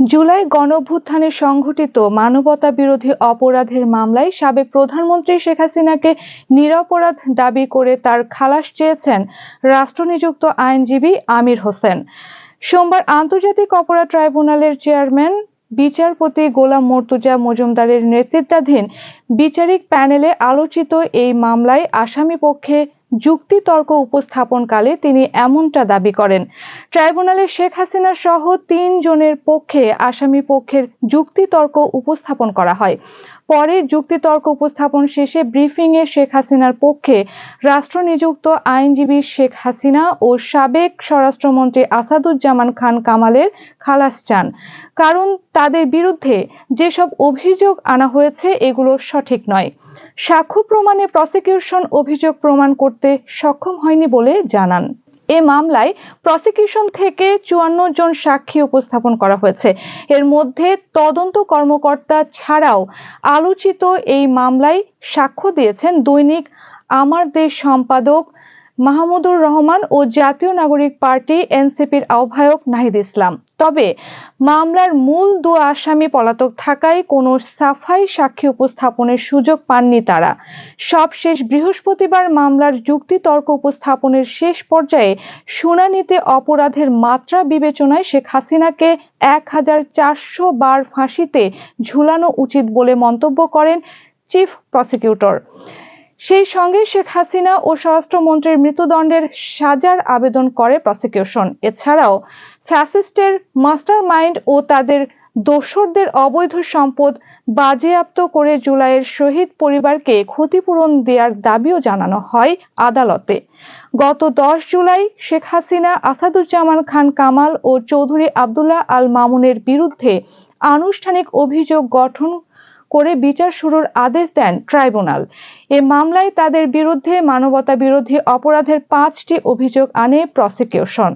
জুলাই গণঅভ্যুত্থানে সংঘটিত মানবতা বিরোধী অপরাধের মামলায় সাবেক প্রধানমন্ত্রী শেখ হাসিনাকে নিরপরাধ দাবি করে তার খালাস চেয়েছেন রাষ্ট্রনিযুক্ত আইনজীবী আমির হোসেন। সোমবার আন্তর্জাতিক অপরাধ ট্রাইব্যুনালের চেয়ারম্যান, বিচারপতি গোলাম মর্তুজা মজুমদারের নেতৃত্বাধীন বিচারিক প্যানেলে আলোচিত এই মামলায় আসামি পক্ষে যুক্তিতর্ক উপস্থাপনকালে তিনি এমনটা দাবি করেন। ট্রাইব্যুনালে শেখ হাসিনা সহ তিনজনের পক্ষে আসামি পক্ষের যুক্তিতর্ক উপস্থাপন করা হয়। পরে যুক্তিতর্ক উপস্থাপন শেষে ব্রিফিংয়ে শেখ হাসিনার পক্ষে রাষ্ট্রনিযুক্ত আইনজীবী শেখ হাসিনা ও সাবেক স্বরাষ্ট্রমন্ত্রী আসাদুজ্জামান খান কামালের খালাস চান। কারণ তাদের বিরুদ্ধে যেসব অভিযোগ আনা হয়েছে এগুলো সঠিক নয়। সাক্ষ্য প্রমাণে প্রসিকিউশন অভিযোগ প্রমাণ করতে সক্ষম হয়নি বলে জানান। এ মামলায় প্রসিকিউশন থেকে চুয়ান্ন জন সাক্ষী উপস্থাপন করা হয়েছে। এর মধ্যে তদন্ত কর্মকর্তা ছাড়াও আলোচিত এই মামলায় সাক্ষ্য দিয়েছেন দৈনিক আমার দেশ সম্পাদক মাহমুদুর রহমান ও জাতীয় নাগরিক পার্টি এনসিপির আহ্বায়ক নাহিদ ইসলাম। তবে মামলার মূল দু আসামি পলাতক থাকায় কোনো সাফাই সাক্ষী উপস্থাপনের সুযোগ পাননি তারা। সবশেষ বৃহস্পতিবার মামলার যুক্তিতর্ক উপস্থাপনের শেষ পর্যায়ে শুনানিতে অপরাধের মাত্রা বিবেচনায় শেখ হাসিনাকে এক হাজার চারশো বার ফাঁসিতে ঝুলানো উচিত বলে মন্তব্য করেন চিফ প্রসিকিউটর। সেই সঙ্গে শেখ হাসিনা ও স্বরাষ্ট্রমন্ত্রীর মৃত্যুদণ্ডের সাজার আবেদন করে প্রসিকিউশন এছাড়াও ফ্যাসিস্টের মাস্টার মাইন্ড ও তাদের দোসরদের অবৈধ সম্পদ বাজেয়াপ্ত করে জুলাইয়ের শহীদ পরিবারকে ক্ষতিপূরণ দেওয়ার দাবিও জানানো হয় আদালতে। গত দশ জুলাই শেখ হাসিনা, আসাদুজ্জামান খান কামাল ও চৌধুরী আবদুল্লাহ আল মামুনের বিরুদ্ধে আনুষ্ঠানিক অভিযোগ গঠন করে বিচার শুরুর আদেশ দেন ট্রাইব্যুনাল। এ মামলায় তাদের বিরুদ্ধে মানবতা বিরোধী অপরাধের পাঁচটি অভিযোগ আনে প্রসিকিউশন।